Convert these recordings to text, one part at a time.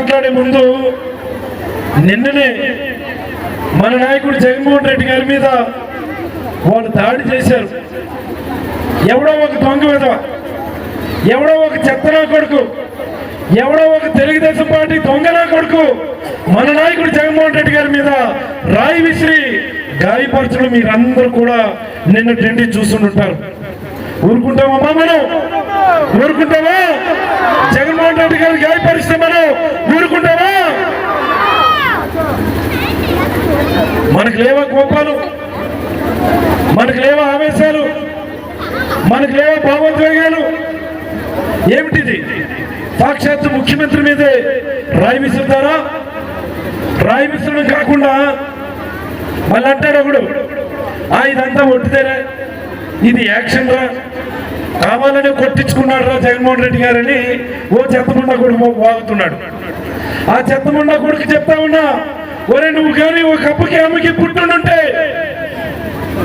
మాట్లాడే ముందు నిన్ననే మన నాయకుడు జగన్మోహన్ రెడ్డి గారి మీద వాళ్ళు దాడి చేశారు. ఎవడో ఒక దొంగ విధవ ఎవడో ఒక చెత్తనా కొడుకు ఎవడో ఒక తెలుగుదేశం పార్టీ దొంగనా కొడుకు మన నాయకుడు జగన్మోహన్ రెడ్డి గారి మీద రాయి విసిరి గాయపరచడం మీరందరూ కూడా నిన్న టెండి చూస్తుంటారు ఊరుకుంటామమ్మా మనం? ఊరుకుంటామా? జగన్మోహన్ రెడ్డి గారు గాయపరిస్తే మనం మనకు లేవా కోపాలు? మనకు లేవా ఆవేశాలు? మనకు లేవా భావోద్వేగాలు? ఏమిటిది? సాక్షాత్తు ముఖ్యమంత్రి మీదే రాయి విసురుతారా? రాయి విసరడం కాకుండా మళ్ళీ అంటాడు ఒకడు ఆ ఇదంతా ఒట్టిదేరా. ఇది యాక్షన్ రా. కావాలని కొట్టించుకున్నాడు రా జగన్మోహన్ రెడ్డి గారని ఓ చెత్తముండ కొడుకు వాగుతున్నాడు. ఆ చెత్తముండ కొడుకు చెప్తా ఉన్నా ఒరే నువ్వు కానీ ఒక అప్పకి అమ్మకి పుట్టుండుంటే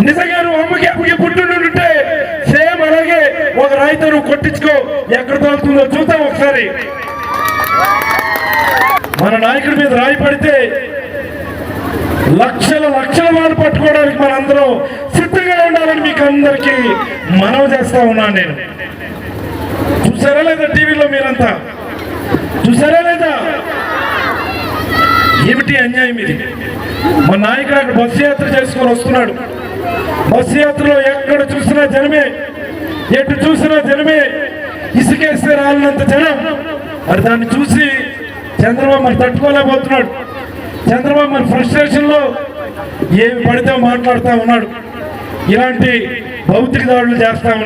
నిజంగా నువ్వు అమ్మకి అప్పకి పుట్టుండుంటే సేమ్ అలాగే ఒక రాయితో నువ్వు కొట్టించుకో ఎక్కడ తోలుతుందో చూద్దాం ఒకసారి. మన నాయకుడి మీద రాయి పడితే లక్షల లక్షల వాళ్ళు పట్టుకోవడానికి మనందరం సిద్ధంగా ఉండాలని మీకు అందరికీ మనవి చేస్తా ఉన్నాను నేను. చూసారా లేదా టీవీలో మీరంతా? చూసారా లేదా? ఏమిటి అన్యాయం ఇది? మా నాయకుడు అక్కడ బస్సు యాత్ర చేసుకొని వస్తున్నాడు. బస్సు యాత్రలో ఎక్కడ చూసినా జనమే ఎటు చూసినా జనమే ఇసుకేస్తే రాలినంత జనం. మరి దాన్ని చూసి చంద్రబాబు మరి తట్టుకోలేకపోతున్నాడు. చంద్రబాబు మరి ఫ్రస్ట్రేషన్లో ఏమి పడితే మాట్లాడుతూ ఉన్నాడు. ఇలాంటి భౌతిక దాడులు చేస్తా ఉన్నాడు